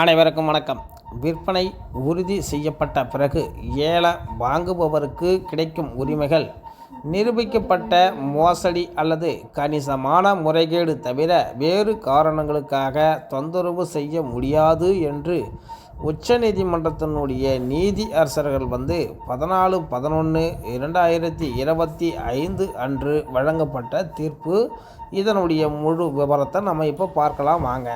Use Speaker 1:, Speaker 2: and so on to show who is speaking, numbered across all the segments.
Speaker 1: அனைவருக்கும் வணக்கம். விற்பனை உறுதி செய்யப்பட்ட பிறகு ஏல வாங்குபவருக்கு கிடைக்கும் உரிமைகள் நிரூபிக்கப்பட்ட மோசடி அல்லது கணிசமான முறைகேடு தவிர வேறு காரணங்களுக்காக தொந்தரவு செய்ய முடியாது என்று உச்சநீதிமன்றத்தினுடைய நீதி அரசர்கள் வந்து பதினாலு பதினொன்று இரண்டாயிரத்தி இருபத்தி ஐந்து அன்று வழங்கப்பட்ட தீர்ப்பு. இதனுடைய முழு விவரத்தை நம்ம இப்போ பார்க்கலாம். வாங்க.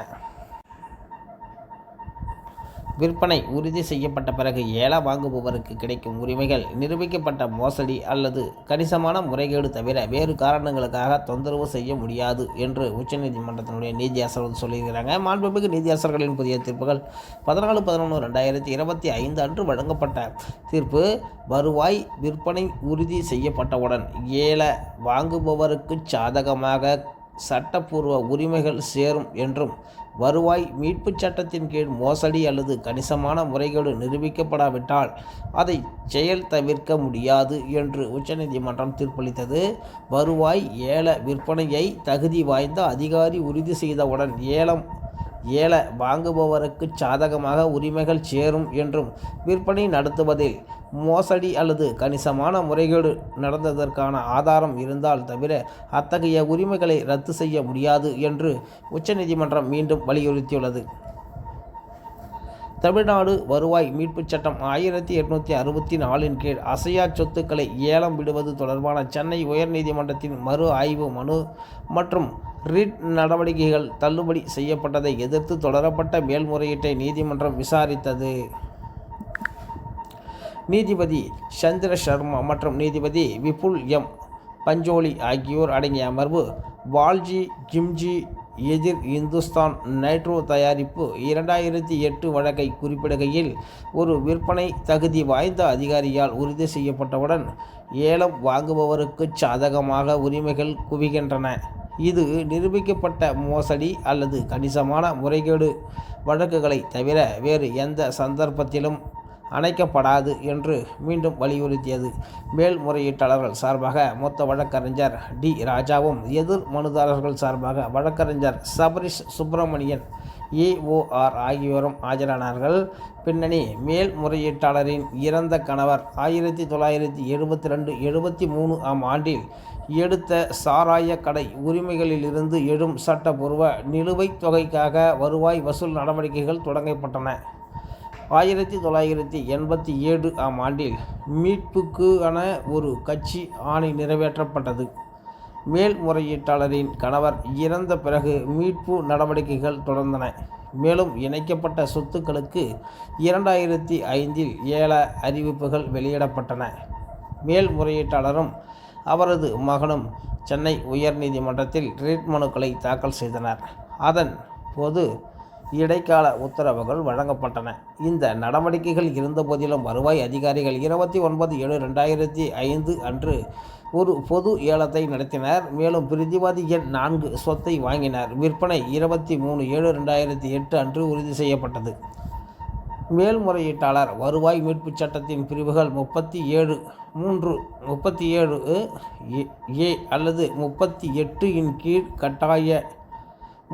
Speaker 1: விற்பனை உறுதி செய்யப்பட்ட பிறகு ஏல வாங்குபவருக்கு கிடைக்கும் உரிமைகள் நிரூபிக்கப்பட்ட மோசடி அல்லது கணிசமான முறைகேடு தவிர வேறு காரணங்களுக்காக தொந்தரவு செய்ய முடியாது என்று உச்சநீதிமன்றத்தினுடைய நீதியரசர்கள் சொல்லியிருக்கிறாங்க. மாண்புமிகு நீதியரசர்களின் புதிய தீர்ப்புகள் பதினாலு பதினொன்று ரெண்டாயிரத்தி இருபத்தி ஐந்து அன்று வழங்கப்பட்ட தீர்ப்பு வருவாய் விற்பனை உறுதி செய்யப்பட்டவுடன் ஏல வாங்குபவருக்கு சாதகமாக சட்டப்பூர்வ உரிமைகள் சேரும் என்றும் வருவாய் மீட்புச் சட்டத்தின் கீழ் மோசடி அல்லது கணிசமான முறைகேடு நிரூபிக்கப்படாவிட்டால் அதை செயல் தவிர்க்க முடியாது என்று உச்சநீதிமன்றம் தீர்ப்பளித்தது. வருவாய் ஏல விற்பனையை தகுதி வாய்ந்த அதிகாரி உறுதி செய்தவுடன் ஏலம் ஏல வாங்குபவருக்கு சாதகமாக உரிமைகள் சேரும் என்றும் விற்பனை நடத்துவதில் மோசடி அல்லது கணிசமான முறைகேடு நடந்ததற்கான ஆதாரம் இருந்தால் தவிர அத்தகைய உரிமைகளை ரத்து செய்ய முடியாது என்று உச்சநீதிமன்றம் மீண்டும் வலியுறுத்தியுள்ளது. தமிழ்நாடு வருவாய் மீட்புச் சட்டம் ஆயிரத்தி எட்நூற்றி அறுபத்தி நாலின் கீழ் அசையா சொத்துக்களை ஏலம் விடுவது தொடர்பான சென்னை உயர்நீதிமன்றத்தின் மறு ஆய்வு மனு மற்றும் ரிட் நடவடிக்கைகள் தள்ளுபடி செய்யப்பட்டதை எதிர்த்து தொடரப்பட்ட மேல்முறையீட்டை நீதிமன்றம் விசாரித்தது. நீதிபதி சந்திர சர்மா மற்றும் நீதிபதி விபுல் எம். பஞ்சோலி ஆகியோர் அடங்கிய அமர்வு வால்ஜி கிம்ஜி எதிர் இந்துஸ்தான் நைட்ரோ தயாரிப்பு இரண்டாயிரத்தி எட்டு வழக்கை குறிப்பிடுகையில் ஒரு விற்பனை தகுதி வாய்ந்த அதிகாரியால் உறுதி செய்யப்பட்டவுடன் ஏலம் வாங்குபவருக்கு சாதகமாக உரிமைகள் குவிகின்றன. இது நிரூபிக்கப்பட்ட மோசடி அல்லது கணிசமான முறைகேடு வழக்குகளை தவிர வேறு எந்த சந்தர்ப்பத்திலும் அணைக்கப்படாது என்று மீண்டும் வலியுறுத்தியது. மேல்முறையீட்டாளர்கள் சார்பாக மொத்த வழக்கறிஞர் டி. ராஜாவும் எதிர் மனுதாரர்கள் சார்பாக வழக்கறிஞர் சபரிஷ் சுப்பிரமணியன் ஏஓஆர் ஆகியோரும் ஆஜரானார்கள். பின்னணி மேல்முறையீட்டாளரின் இறந்த கணவர் ஆயிரத்தி தொள்ளாயிரத்தி எழுபத்தி ரெண்டு எழுபத்தி மூணு ஆம் ஆண்டில் எடுத்த சாராய கடை உரிமைகளிலிருந்து எழும் சட்டப்பூர்வ நிலுவைத் தொகைக்காக வருவாய் வசூல் நடவடிக்கைகள் தொடங்கப்பட்டன. ஆயிரத்தி தொள்ளாயிரத்தி எண்பத்தி ஏழு ஆம் ஆண்டில் மீட்புக்கான ஒரு கட்சி ஆணை நிறைவேற்றப்பட்டது. மேல்முறையீட்டாளரின் கணவர் இறந்த பிறகு மீட்பு நடவடிக்கைகள் தொடர்ந்தன. மேலும் இணைக்கப்பட்ட சொத்துக்களுக்கு இரண்டாயிரத்தி ஐந்தில் ஏல அறிவிப்புகள் வெளியிடப்பட்டன. மேல்முறையீட்டாளரும் அவரது மகனும் சென்னை உயர்நீதிமன்றத்தில் ரிட் மனுக்களை தாக்கல் செய்தனர். அதன் போது இடைக்கால உத்தரவுகள் வழங்கப்பட்டன. இந்த நடவடிக்கைகள் இருந்தபோதிலும் வருவாய் அதிகாரிகள் இருபத்தி ஒன்பது ஏழு ரெண்டாயிரத்தி ஐந்து அன்று ஒரு பொது ஏலத்தை நடத்தினர். மேலும் பிரதிவாதி எண் நான்கு சொத்தை வாங்கினர். விற்பனை இருபத்தி மூணு ஏழு ரெண்டாயிரத்தி எட்டு அன்று உறுதி செய்யப்பட்டது. மேல்முறையீட்டாளர் வருவாய் மீட்புச் சட்டத்தின் பிரிவுகள் முப்பத்தி ஏழு மூன்று முப்பத்தி ஏழு ஏ அல்லது முப்பத்தி எட்டு இன் கீழ் கட்டாய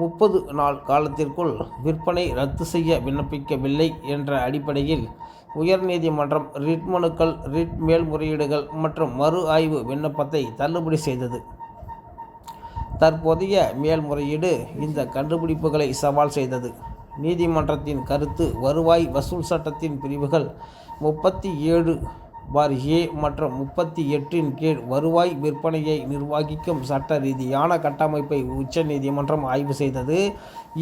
Speaker 1: முப்பது நாள் காலத்திற்குள் விற்பனை ரத்து செய்ய விண்ணப்பிக்கவில்லை என்ற அடிப்படையில் உயர்நீதிமன்றம் ரிட் மனுக்கள் ரிட் மேல்முறையீடுகள் மற்றும் மறு ஆய்வு விண்ணப்பத்தை தள்ளுபடி செய்தது. தற்போதைய மேல்முறையீடு இந்த கண்டுபிடிப்புகளை சவால் செய்தது. நீதிமன்றத்தின் கருத்து வருவாய் வசூல் சட்டத்தின் பிரிவுகள் முப்பத்தி ஏழு பார் ஏ மற்றும் முப்பத்தி எட்டின் கீழ் வருவாய் விற்பனையை நிர்வகிக்கும் சட்ட ரீதியான கட்டமைப்பை உச்சநீதிமன்றம் ஆய்வு செய்தது.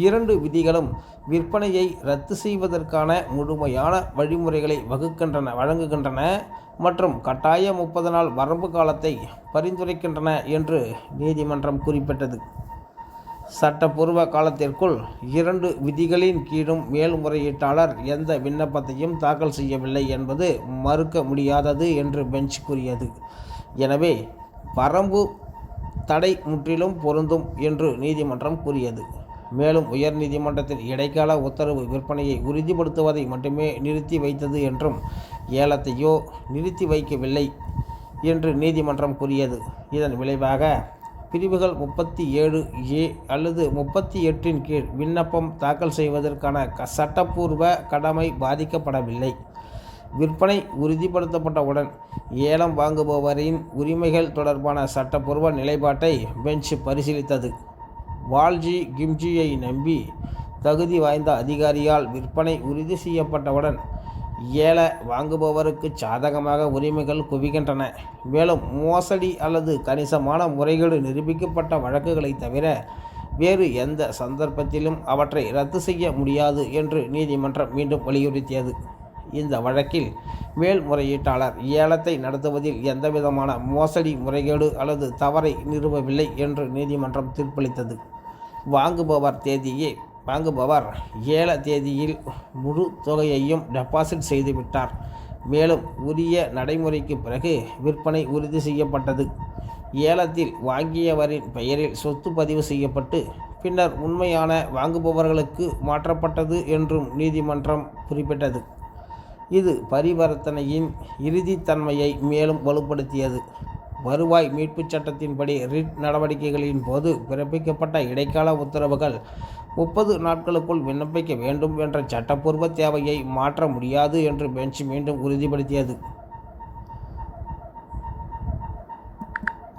Speaker 1: இரண்டு விதிகளும் விற்பனையை ரத்து செய்வதற்கான முழுமையான வழிமுறைகளை வகுக்கின்றன வழங்குகின்றன மற்றும் கட்டாய முப்பது நாள் வரம்பு காலத்தை பரிந்துரைக்கின்றன என்று நீதிமன்றம் குறிப்பிட்டது. சட்டப்பூர்வ காலத்திற்குள் இரண்டு விதிகளின் கீழும் மேல்முறையீட்டாளர் எந்த விண்ணப்பத்தையும் தாக்கல் செய்யவில்லை என்பது மறுக்க முடியாதது என்று பெஞ்ச் கூறியது. எனவே வரம்பு தடை முற்றிலும் பொருந்தும் என்று நீதிமன்றம் கூறியது. மேலும் உயர்நீதிமன்றத்தின் இடைக்கால உத்தரவு விற்பனையை உறுதிப்படுத்துவதை மட்டுமே நிறுத்தி வைத்தது என்றும் ஏலத்தையோ நிறுத்தி வைக்கவில்லை என்று நீதிமன்றம் கூறியது. இதன் விளைவாக பிரிவுகள் முப்பத்தி ஏழு ஏ அல்லது முப்பத்தி எட்டின் கீழ் விண்ணப்பம் தாக்கல் செய்வதற்கான சட்டப்பூர்வ கடமை பாதிக்கப்படவில்லை. விற்பனை உறுதிப்படுத்தப்பட்டவுடன் ஏலம் வாங்குபவரின் உரிமைகள் தொடர்பான சட்டப்பூர்வ நிலைப்பாட்டை பெஞ்ச் பரிசீலித்தது. வால்ஜி கிம்ஜியை நம்பி தகுதி வாய்ந்த அதிகாரியால் விற்பனை உறுதி செய்யப்பட்டவுடன் ஏல வாங்குபவருக்கு சாதகமாக உரிமைகள் குவிகின்றன. மேலும் மோசடி அல்லது கணிசமான முறைகேடு நிரூபிக்கப்பட்ட வழக்குகளை தவிர வேறு எந்த சந்தர்ப்பத்திலும் அவற்றை ரத்து செய்ய முடியாது என்று நீதிமன்றம் மீண்டும் வலியுறுத்தியது. இந்த வழக்கில் மேல்முறையீட்டாளர் ஏலத்தை நடத்துவதில் எந்தவிதமான மோசடி முறைகேடு அல்லது தவறை நிறுவவில்லை என்று நீதிமன்றம் தீர்ப்பளித்தது. வாங்குபவர் தேதியே வாங்குபவர் ஏல தேதியில் முழு தொகையையும் டெபாசிட் செய்துவிட்டார். மேலும் உரிய நடைமுறைக்கு பிறகு விற்பனை உறுதி செய்யப்பட்டது. ஏலத்தில் வாங்கியவரின் பெயரில் சொத்து பதிவு செய்யப்பட்டு பின்னர் உண்மையான வாங்குபவர்களுக்கு மாற்றப்பட்டது என்றும் நீதிமன்றம் குறிப்பிட்டது. இது பரிவர்த்தனையின் இறுதித்தன்மையை மேலும் வலுப்படுத்தியது. வருவாய் மீட்புச் சட்டத்தின்படி ரிட் நடவடிக்கைகளின் போது பிறப்பிக்கப்பட்ட இடைக்கால உத்தரவுகள் முப்பது நாட்களுக்குள் விண்ணப்பிக்க வேண்டும் என்ற சட்டப்பூர்வ தேவையை மாற்ற முடியாது என்று பெஞ்ச் மீண்டும் உறுதிப்படுத்தியது.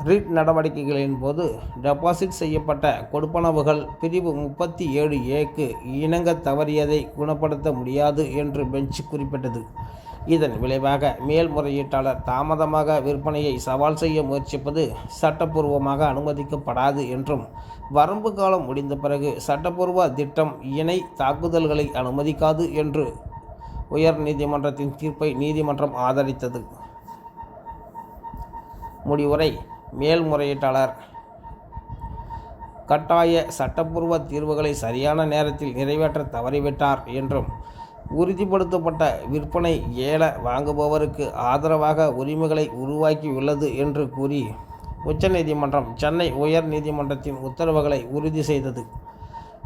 Speaker 1: ரிட் நடவடிக்கைகளின் போது டெபாசிட் செய்யப்பட்ட கொடுப்பனவுகள் பிரிவு முப்பத்தி ஏழு ஏக்கு இணங்க தவறியதை குணப்படுத்த முடியாது என்று பெஞ்ச் குறிப்பிட்டது. இதன் விளைவாக மேல்முறையீட்டாளர் தாமதமாக விற்பனையை சவால் செய்ய முயற்சிப்பது சட்டப்பூர்வமாக அனுமதிக்கப்படாது என்றும் வரம்பு காலம் முடிந்த பிறகு சட்டப்பூர்வ திட்டம் இணை தாக்குதல்களை அனுமதிக்காது என்று உயர் நீதிமன்றத்தின் தீர்ப்பை நீதிமன்றம் ஆதரித்தது. முடிவுரை மேல்முறையீட்டாளர். கட்டாய சட்டப்பூர்வ தீர்வுகளை சரியான நேரத்தில் நிறைவேற்ற தவறிவிட்டார் என்றும் உறுதிப்படுத்தப்பட்ட விற்பனை ஏல வாங்குபவருக்கு ஆதரவாக உரிமைகளை உருவாக்கியுள்ளது என்று கூறி உச்சநீதிமன்றம் சென்னை உயர் நீதிமன்றத்தின் உத்தரவுகளை உறுதி செய்தது.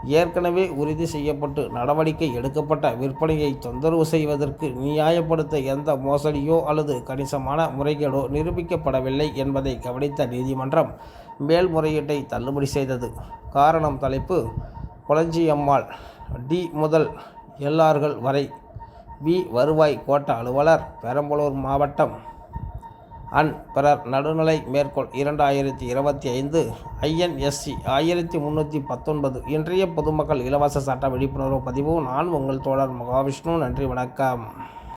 Speaker 1: ஏற்கனவே உறுதி செய்யப்பட்டு நடவடிக்கை எடுக்கப்பட்ட விற்பனையை தொந்தரவு செய்வதற்கு நியாயப்படுத்த எந்த மோசடியோ அல்லது கணிசமான முறைகேடோ நிரூபிக்கப்படவில்லை என்பதை கவனித்த நீதிமன்றம் மேல்முறையீட்டை தள்ளுபடி செய்தது. காரணம் தலைப்பு குளஞ்சியம்மாள் டி முதல் எல்லார்கள் வரை வி. வருவாய் கோட்ட அலுவலர் பெரம்பலூர் மாவட்டம். அன். பிறர் நடுநிலை மேற்கோள் இரண்டாயிரத்தி இருபத்தி ஐந்து ஐஎன்எஸ்சி ஆயிரத்தி முந்நூற்றி பத்தொன்பது இன்றைய பொதுமக்கள் இலவச சட்ட விழிப்புணர்வு பதிவு. நான் உங்கள் தோழர் மகாவிஷ்ணு. நன்றி வணக்கம்.